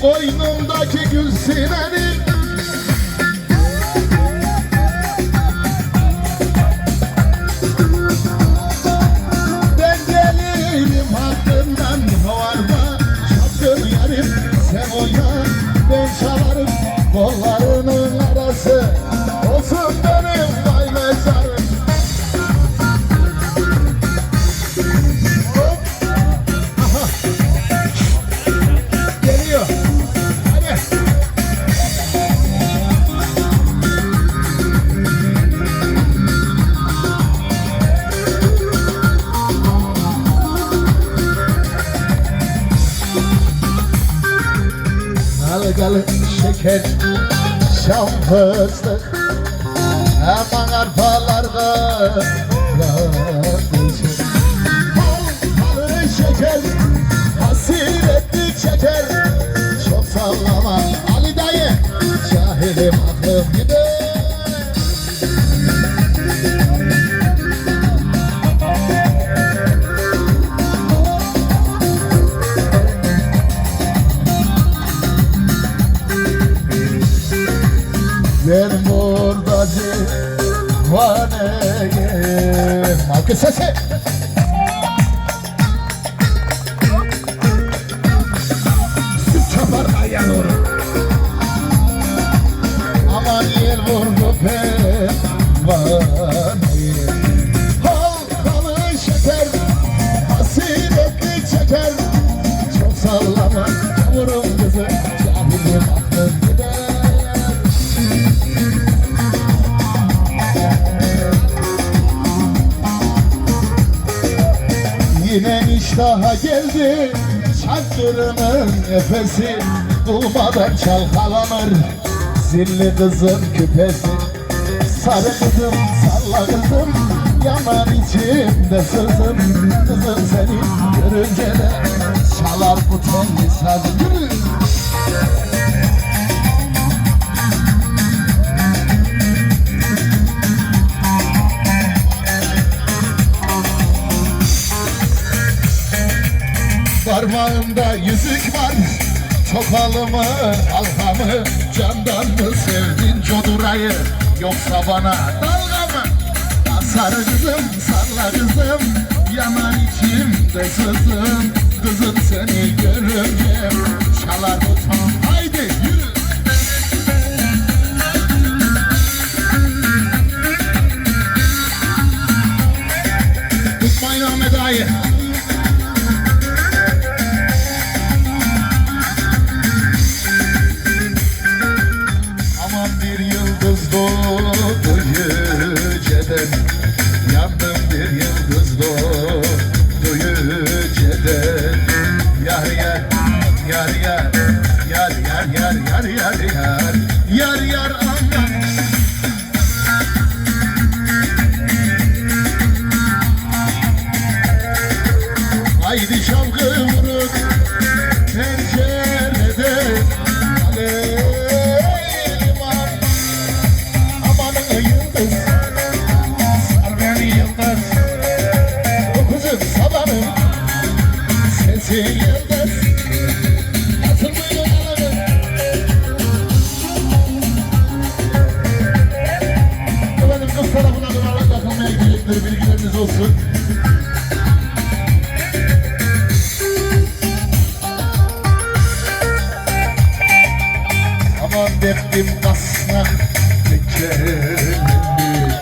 Koynumdaki gül sinenin Ben gelirim hakkından var mı? Çapkın yarim sen Ben çalarım kollarının arası Dalgalı şeker Şam fıstık Aman arpalarda Marcus Sussex. Yine iştaha geldi Çaktırının nefesi Durmadan çalkalanır. Zilli kızın küpesi Sarı kızım salla kızım Yanar içimde sızım Kızım seni görünce de Çalar bu telli saz. Yürü Parmağımda yüzük var. Tokalımı, halkamı Candan mı sevdin codurayı Yoksa bana dalga mı? Sarı kızım, sarla kızım Yanar içimde sızım. Kızım seni görünce Çalar utan Haydi yürü